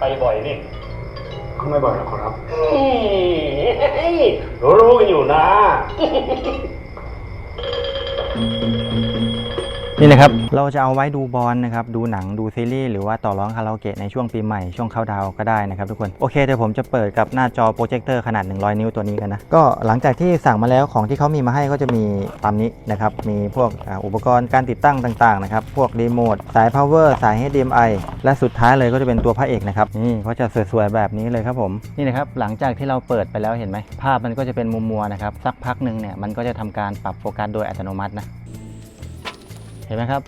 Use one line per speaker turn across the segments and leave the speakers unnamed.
ไปบ่อยนี่
ก็ไม่บ่อยหรอกขอรับ
อืมรู้ๆกันอยู่นะ
นี่นะครับ เราจะเอาไว้ดูบอลนะครับ ดูหนังดูซีรีส์หรือว่าต่อร้องคาราโอเกะในช่วงปีใหม่ช่วงเข้าดาวก็ได้นะครับทุกคน โอเคเดี๋ยวผมจะเปิดกับหน้าจอโปรเจคเตอร์ขนาด 100 นิ้วตัวนี้กันนะ ก็หลังจากที่สั่งมาแล้วของที่เขามีมาให้ก็จะมีตามนี้นะครับ มีพวกอุปกรณ์การติดตั้งต่างๆนะครับ พวกรีโมทสาย power สาย HDMI และสุดท้ายเลยก็จะเป็นตัวพระเอกนะครับนี่เขาจะสวยๆแบบนี้เลยครับผมนี่นะครับหลังจากที่เราเปิดไปแล้วเห็นไหมภาพมันก็จะเป็นมุมมัวนะครับสักพักหนึ่งเนี่ยมันก็จะทำการปรับโฟกัสโดยอัตโนมัตินะ เห็นไหมครับ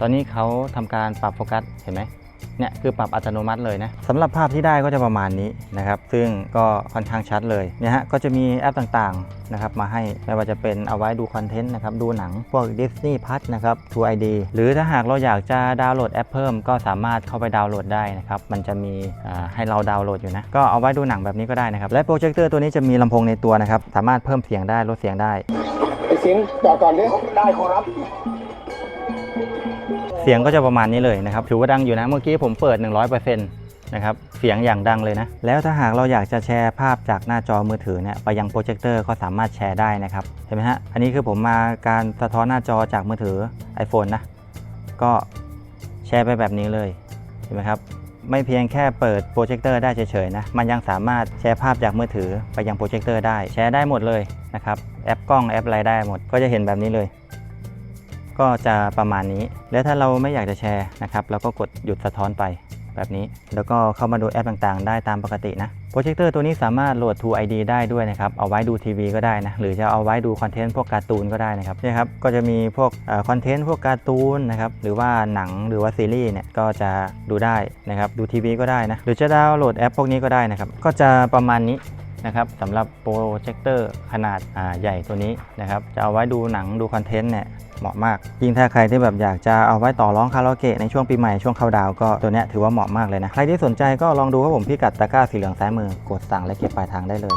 ตอนนี้เขาทำการปรับโฟกัสเห็นไหมเนี่ยคือปรับอัตโนมัติเลยนะสำหรับภาพที่ได้ก็จะประมาณนี้นะครับ ซึ่งก็ค่อนข้างชัดเลยเนี่ยฮะก็จะมีแอปต่างๆนะครับมาให้ไม่ว่าจะเป็นเอาไว้ดูคอนเทนต์นะครับดูหนังพวก Disney Plus นะครับ True ID หรือถ้าหากเราอยากจะดาวน์โหลดแอปเพิ่มก็สามารถเข้าไปดาวน์โหลดได้นะครับมันจะมีอ่าให้เราดาวน์โหลดอยู่นะก็เอาไว้ดูหนังแบบนี้ก็ได้นะครับและโปรเจคเตอร์ตัวนี้จะมีลำโพงในตัวนะครับสามารถเพิ่มเสียงได้ลดเสียงได้
ไอเสียงบอกก่อนดิได้ขอรับ
เสียงก็จะประมาณนี้เลยนะครับถือว่าดังอยู่นะเมื่อกี้ผมเปิด 100%นะครับเสียงอย่างดังเลยนะ แล้วถ้าหากเราอยากจะแชร์ภาพจากหน้าจอมือถือเนี่ยไปยังโปรเจคเตอร์ก็สามารถแชร์ได้นะครับเห็นไหมฮะอันนี้คือผมมาการสะท้อนหน้าจอจากมือถือ iPhone นะก็แชร์ไปแบบนี้เลยเห็นไหมครับไม่เพียงแค่เปิดโปรเจคเตอร์ได้เฉยๆนะ มันยังสามารถแชร์ภาพจากมือถือไปยังโปรเจคเตอร์ได้ แชร์ได้หมดเลยนะครับ แอปกล้องแอปอะไรได้หมด ก็จะเห็นแบบนี้เลย ก็จะประมาณนี้ แล้วถ้าเราไม่อยากจะแชร์นะครับเราก็กดหยุดสะท้อนไปแบบนี้ แล้วก็เข้ามาดูแอปต่างๆ ได้ตามปกตินะโปรเจคเตอร์ตัวนี้สามารถโหลด True ID ได้ด้วยนะครับ เอาไว้ดูทีวีก็ได้นะ หรือจะเอาไว้ดูคอนเทนต์พวกการ์ตูนก็ได้นะครับเนี่ยครับ ก็จะมีพวกคอนเทนต์พวกการ์ตูนนะครับ หรือว่าหนังหรือว่าซีรีส์เนี่ย ก็จะดูได้นะครับ ดูทีวีก็ได้นะ หรือจะดาวน์โหลดแอปพวกนี้ก็ได้นะครับ ก็จะประมาณนี้ นะครับสำหรับโปรเจคเตอร์ขนาดาใหญ่ตัวนี้นะครับจะเอาไว้ดูหนังดูคอนเทนต์เนี่ยเหมาะมาก ยิ่งถ้าใครที่แบบอยากจะเอาไว้ต่อร้องคาราโอเกะในช่วงปีใหม่ช่วงเข้าดาวก็ตัวเนี้ยถือว่าเหมาะมากเลยนะ ใครที่สนใจก็ลองดูครับผมพิกัดตะกร้าสีเหลืองซ้ายมือกดสั่งและเก็บปลายทางได้เลย